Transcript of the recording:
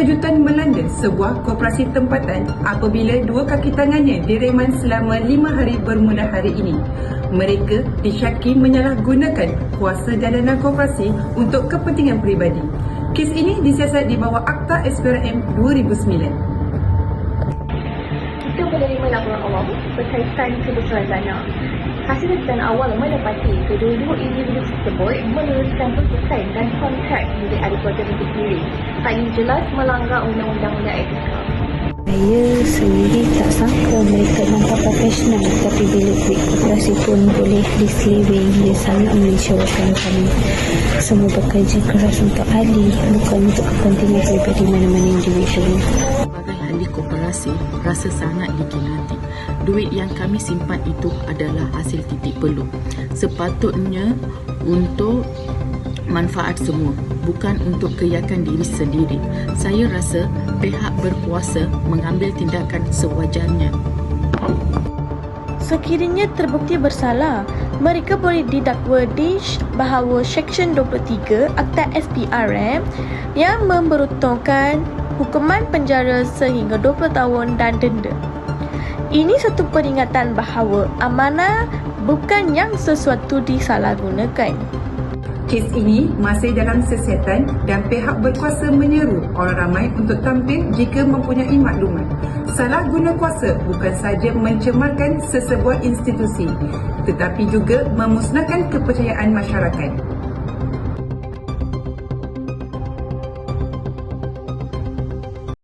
kejutan melanda sebuah koperasi tempatan apabila dua kaki tangannya direman selama lima hari bermula hari ini. Mereka disyaki menyalahgunakan kuasa jalanan koperasi untuk kepentingan peribadi. Kes ini disiasat di bawah Akta SPRM 2009. kita menerima laporan awam berkaitan kebocoran dana. Hasil kejutan awal mendapati kedua-dua individu tersebut meneruskan pertukaran dan kontrak milik ahli keluarga mereka sendiri. Tak ini jelas melanggar undang-undang dan etika. Saya sendiri tak sangka mereka nampak profesional tapi bila duit koperasi pun boleh diseleweng dia sangat mengecewakan kami. Semua bekerja keras untuk ahli bukan untuk kepentingan pribadi mana-mana individu. Sebagai ahli koperasi, rasa sangat dikinati. Duit yang kami simpan itu adalah hasil titik peluh. Sepatutnya untuk manfaat semua, bukan untuk keyakan diri sendiri. Saya rasa pihak berkuasa mengambil tindakan sewajarnya. Sekiranya terbukti bersalah, mereka boleh didakwa di bahawa Seksyen 23 Akta SPRM yang memberuntukkan hukuman penjara sehingga 20 tahun dan denda. Ini satu peringatan bahawa amanah bukan yang sesuatu disalahgunakan. Kes ini masih dalam sesiatan dan pihak berkuasa menyeru orang ramai untuk tampil jika mempunyai maklumat. Salah guna kuasa bukan sahaja mencemarkan sesebuah institusi tetapi juga memusnahkan kepercayaan masyarakat.